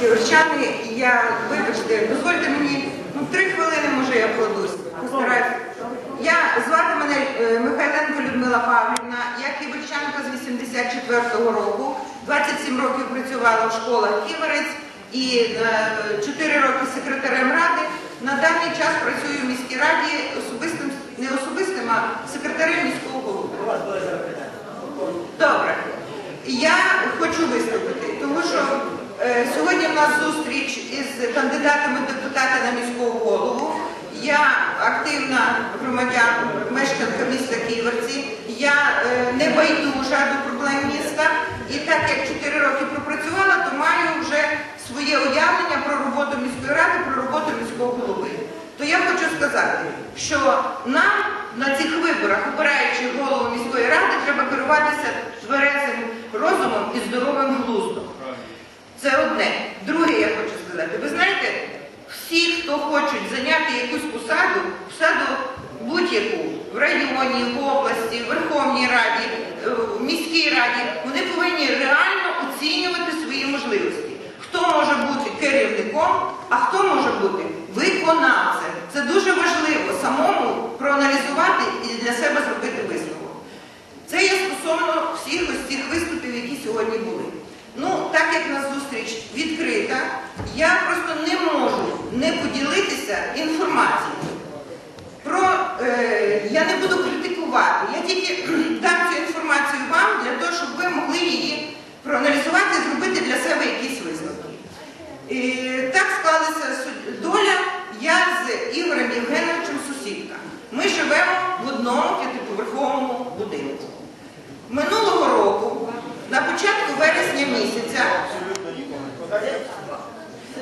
ківерчани. Я, вибачте, дозвольте мені, ну три хвилини, може, я вкладусь. Постараюсь. Я звати мене е, Михайленко Людмила Павлівна, я ківерчанка з 84-го року. 27 років працювала в школах Ківерець і е, 4 роки секретарем ради. На даний час працюю в міській раді особистим, не особистим, а секретарем міського голови. Добре. Я хочу виступити, тому що е, сьогодні в нас зустріч із кандидатами депутата на міського голову. Я активна громадянка, мешканка міста Ківерці. Я е, не байдужа до проблем міста. І так як 4 роки пропрацювала, то маю вже своє уявлення про роботу міської ради, про роботу міського голови. То я хочу сказати, що нам на цих виборах, обираючи голову міської ради, треба керуватися тверезим розумом і здоровим глуздом. Це одне. Друге, я хочу сказати, ви знаєте, всі, хто хочуть зайняти якусь посаду, посаду будь-яку в районі, в області, в Верховній Раді, е, в міській раді, вони повинні реально оцінювати свої можливості. Хто може бути керівником, а хто може бути виконавцем. Це дуже важливо самому проаналізувати і для себе зробити висновок. Це є стосовно всіх ось цих виступів, які сьогодні були. Ну, так як на зустріч відкрита, я просто не можу не поділитися інформацією. Про е, я не буду критикувати, я тільки дам цю інформацію вам для того, щоб ви могли її проаналізувати і зробити для себе якісь висновки. І так склалася доля. Я з Ігорем Євгеновичем сусідка. Ми живемо в одному п'ятиповерховому будинку. Минулого року, на початку вересня місяця,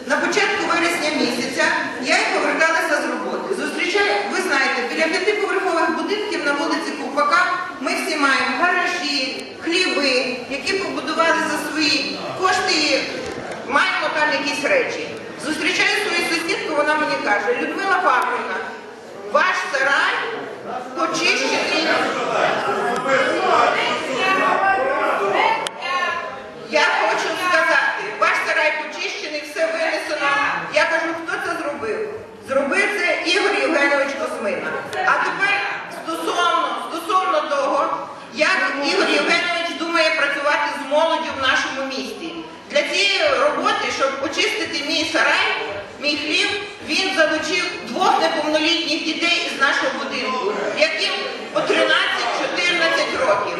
на початку вересня місяця я й поверталася з роботи. Зустрічаю, ви знаєте, біля п'ятиповерхових будинків на вулиці Ковпака ми всі маємо гаражі, хліви, які побудували за свої кошти і маємо там якісь речі. Зустрічаю свою сусідку, вона мені каже, Людмила Павлівна, ваш сарай почищений. Я хочу сказати, ваш сарай почищений, все винесено. Я кажу, хто це зробив? Зробив це Ігор Євгенович Космина. А тепер стосовно, стосовно того, як Ігор Євгенович думає молоддю в нашому місті. Для цієї роботи, щоб очистити мій сарай, мій хлів, він залучив двох неповнолітніх дітей з нашого будинку, яким по 13-14 років.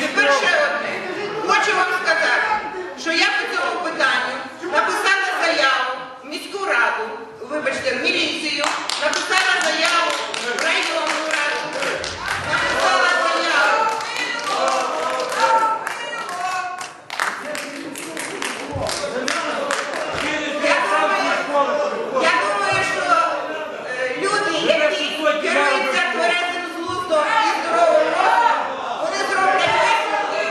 Тепер ще одне. Хочу вам сказати, що я по цьому питанню написала заяву в міську раду, вибачте, в міліцію, написала заяву в районну раду, написала заяву. Я думаю, я думаю, що е, люди, які керуються тверезим злуздом і здоровим розумом, вони зроблять висновки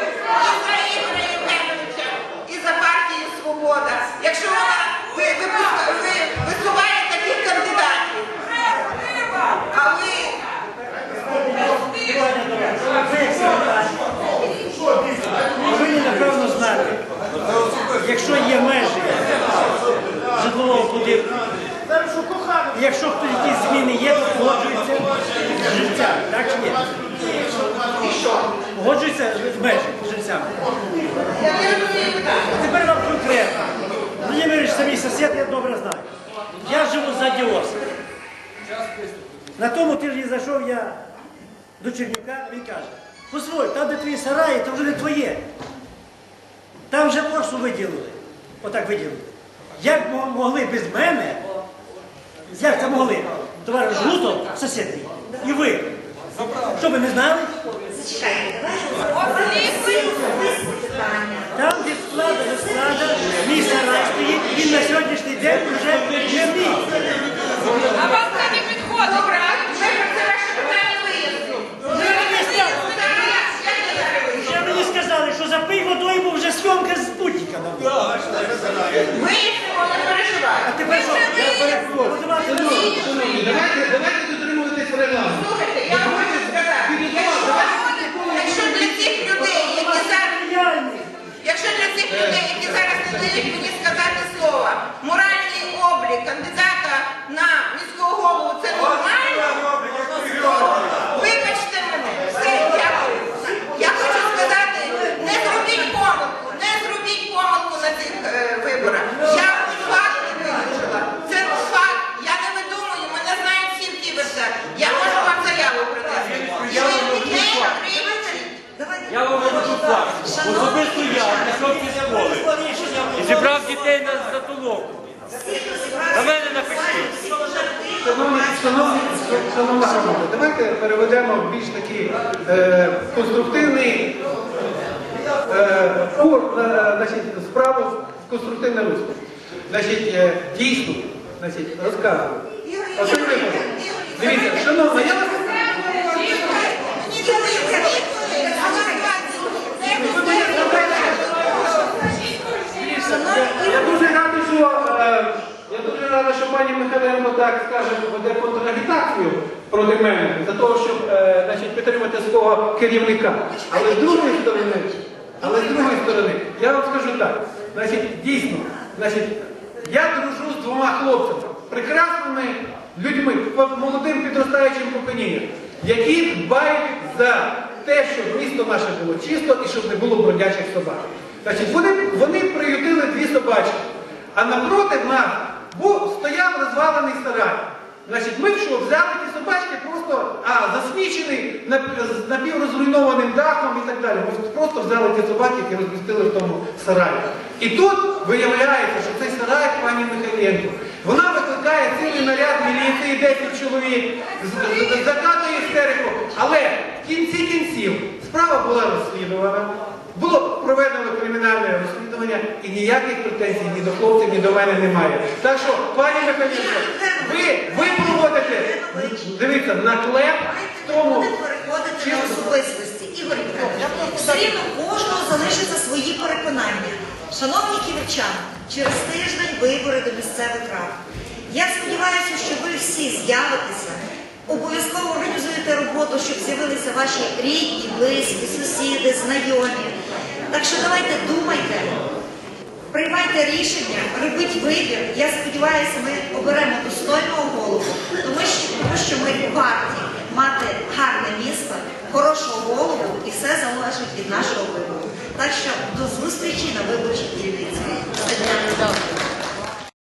і за Ігоря Євгеновича, і за партію Свобода. Якщо вона ви, випуска- ви висуває таких кандидатів, а ви Повинні напевно знати, якщо є межі житлового будинку, якщо хтось якісь зміни є, то погоджується жильцями. Так чи ні? Погоджується з межі з жильцями. я не розумію питання. А тепер вам конкретно. Володимирович, самі сусід, я добре знаю. Я живу за Діоса. На тому тижні зайшов я до Чернівка, він каже, позволь, там де твої сараї, то вже не твоє. Там вже площу виділили. Отак виділили. Як могли без мене, як це могли? Товариш Гутов, сусід мій, і ви. Що ви не знали? Там, де склада до склада, мій сарай стоїть, він на сьогоднішній день вже не мій. А вам це не підходить. Добре, ми про це ваше питання вияснимо. Вже мені сказали, вже мені сказали, що запий водою, бо вже зйомка з спутника нам. Вияснимо, не переживайте. А тепер що? Подавати люди. Давайте, давайте дотримуватись регламенту. Слухайте, я вам хочу сказати, якщо, якщо для цих людей, які зараз Реальний. Якщо для цих людей, які зараз не не дають мені сказати слово. Моральний облік кандидата на міського голову це нормально? Вибачте мене, все, дякую. Я хочу сказати, не зробіть помилку, не зробіть помилку на цих е, виборах. Я факти вивчила. Це факт. Я не видумую, мене знають всі в Ківерцях. Я можу вам заяву принести. Ви не кричіть. Я вам кажу факт. Особисто я пішов зі школи і зібрав дітей на затолоку. На мене напишіть. Шановна громада, давайте переведемо в більш такий е, конструктивний е, кур- е, справу в конструктивне русло. Значить, е, дійсно, значить, розказую. Дивіться, шановна, я вас Мені дається відповідь, а ви Я дуже радий, що е, я дуже радий, що пані Михайленко так скажемо веде контрагітацію проти мене за того, щоб е, значить, підтримати свого керівника. Але з другої сторони, але з другої сторони, я вам скажу так, значить, дійсно, значить, я дружу з двома хлопцями, прекрасними людьми, молодим підростаючим поколінням, які дбають за те, щоб місто наше було чисто і щоб не було бродячих собак. Значить, вони, вони приютили дві собачки, а напроти нас був, стояв розвалений сарай. Значить, ми що, взяли ті собачки просто, а, засмічений напіврозруйнованим дахом і так далі. Ми просто взяли ті собаки, які розмістили в тому сараї. І тут виявляється, що цей сарай пані Михайленко. Вона викликає цілий наряд міліції, 10 чоловік, закатує істерику. Але в кінці кінців справа була розслідувана. Було проведено кримінальне розслідування і ніяких претензій ні до хлопців, ні до мене немає. Так що, пані Михайлівна, ви, ви проводите, дивіться, наклеп в тому. Переходити на особистості. Ігор Віталійович, все рівно кожного залишаться свої переконання. Шановні ківерчани, через тиждень вибори до місцевих рад. Я сподіваюся, що ви всі з'явитеся, обов'язково організуєте роботу, щоб з'явилися ваші рідні, близькі, сусіди, знайомі. Так що давайте думайте, Приймайте рішення, робіть вибір. Я сподіваюся, ми оберемо достойного голову, тому що, тому що ми варті мати гарне місто, хорошого голову і все залежить від нашого вибору. Так що до зустрічі на виборчій дільниці.